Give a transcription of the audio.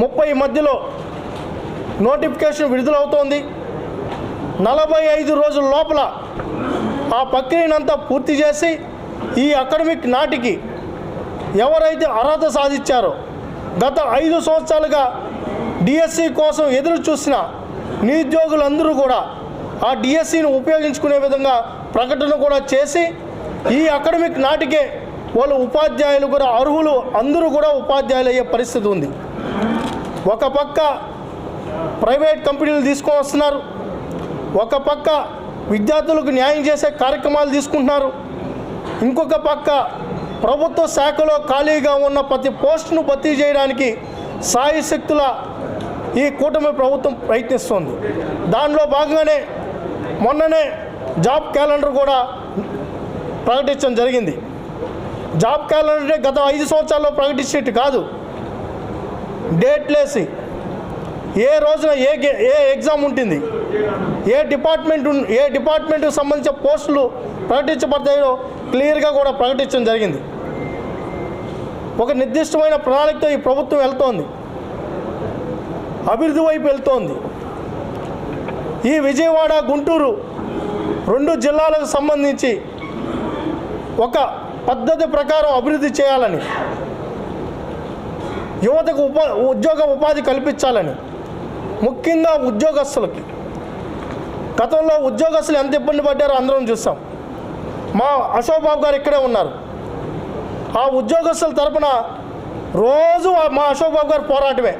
ముప్పై మధ్యలో నోటిఫికేషన్ విడుదలవుతోంది. నలభై ఐదు రోజుల లోపల ఆ ప్రక్రియనంతా పూర్తి చేసి ఈ అకాడమిక్ నాటికి ఎవరైతే అర్హత సాధించారో గత ఐదు సంవత్సరాలుగా డిఎస్సి కోసం ఎదురు చూసిన నిరుద్యోగులందరూ కూడా ఆ డిఎస్సిని ఉపయోగించుకునే విధంగా ప్రకటన కూడా చేసి ఈ అకాడమిక్ నాటికే వాళ్ళు ఉపాధ్యాయులు కూడా అర్హులు అందరూ కూడా ఉపాధ్యాయులు అయ్యే పరిస్థితి ఉంది. ఒక పక్క ప్రైవేట్ కంపెనీలు తీసుకొని వస్తున్నారు. ఒక పక్క విద్యార్థులకు న్యాయం చేసే కార్యక్రమాలు తీసుకుంటున్నారు. ఇంకొక పక్క ప్రభుత్వ శాఖలో ఖాళీగా ఉన్న ప్రతి పోస్టును భర్తీ చేయడానికి సాయి శక్తుల ఈ కూటమి ప్రభుత్వం ప్రయత్నిస్తోంది. దానిలో భాగంగానే మొన్ననే జాబ్ క్యాలెండర్ కూడా ప్రకటించడం జరిగింది. జాబ్ క్యాలెండర్ అంటే గత ఐదు సంవత్సరాల్లో ప్రకటించేట్టు కాదు. డేట్లేసి ఏ రోజున ఏ ఏ ఎగ్జామ్ ఉంటుంది ఏ డిపార్ట్మెంట్ ఏ డిపార్ట్మెంట్కి సంబంధించిన పోస్టులు ప్రకటించబడతాయో క్లియర్గా కూడా ప్రకటించడం జరిగింది. ఒక నిర్దిష్టమైన ప్రణాళికతో ఈ ప్రభుత్వం వెళ్తోంది. అభివృద్ధి వైపు వెళ్తోంది. ఈ విజయవాడ గుంటూరు రెండు జిల్లాలకు సంబంధించి ఒక పద్ధతి ప్రకారం అభివృద్ధి చేయాలని యువతకు ఉపా ఉద్యోగ ఉపాధి కల్పించాలని ముఖ్యంగా ఉద్యోగస్తులకి. గతంలో ఉద్యోగస్తులు ఎంత ఇబ్బంది పడ్డారో అందరం చూసాం మా అశోక్ బాబు గారు ఇక్కడే ఉన్నారు. ఆ ఉద్యోగస్తుల తరపున రోజు మా అశోక్ బాబు గారు పోరాటమే.